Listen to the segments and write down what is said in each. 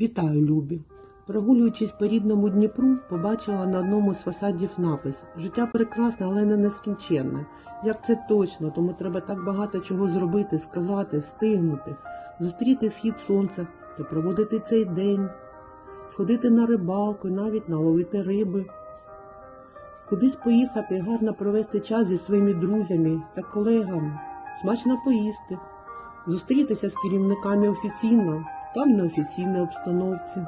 Вітаю, любі! Прогулюючись по рідному Дніпру, побачила на одному з фасадів напис Життя прекрасне, але не нескінченне. Як це точно, тому треба так багато чого зробити, сказати, стигнути, зустріти схід сонця та проводити цей день, сходити на рибалку, навіть наловити риби. Кудись поїхати, гарно провести час зі своїми друзями та колегами, смачно поїсти, зустрітися з керівниками офіційно та в неофіційній обстановці,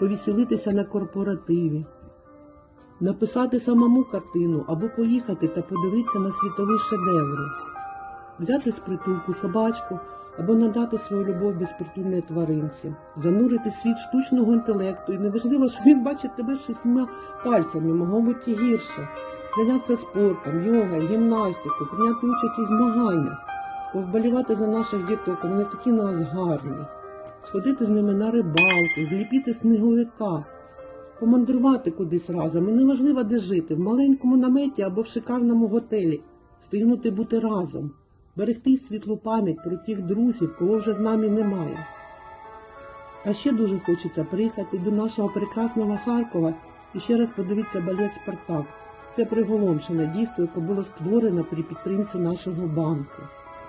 повеселитися на корпоративі, написати самому картину або поїхати та подивитися на світові шедеври, взяти з притулку собачку або надати свою любов безпритульній тваринці, занурити світ штучного інтелекту, і неважливо, що він бачить тебе шістьма пальцями, могло бути гірше, зайнятися спортом, йогою, гімнастикою, прийняти участь у змаганнях повболівати за наших діток, вони такі нас гарні. Сходити з ними на рибалку, зліпити сніговика, помандрувати кудись разом. І неважливо, де жити, в маленькому наметі або в шикарному готелі. Стигнути бути разом, берегти світлу пам'ять про тих друзів, кого вже з нами немає. А ще дуже хочеться приїхати до нашого прекрасного Харкова і ще раз подивитися балет Спартак. Це приголомшене дійство, яке було створено при підтримці нашого банку.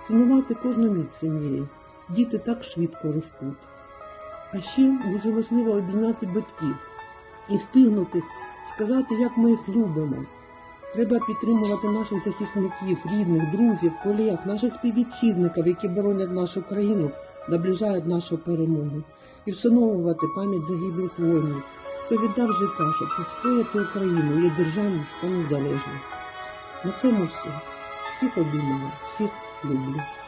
Цінувати кожну мить сім'єю. Діти так швидко ростуть. А ще дуже важливо обійняти батьків і встигнути сказати, як ми їх любимо. Треба підтримувати наших захисників, рідних, друзів, колег, наших співвітчизників, які боронять нашу країну, наближають нашу перемогу, і вшановувати пам'ять загиблих воїнів, хто віддав життя, щоб відстояти Україну, її державність та незалежність. На цьому все. Всіх обіймаю, всіх 六六六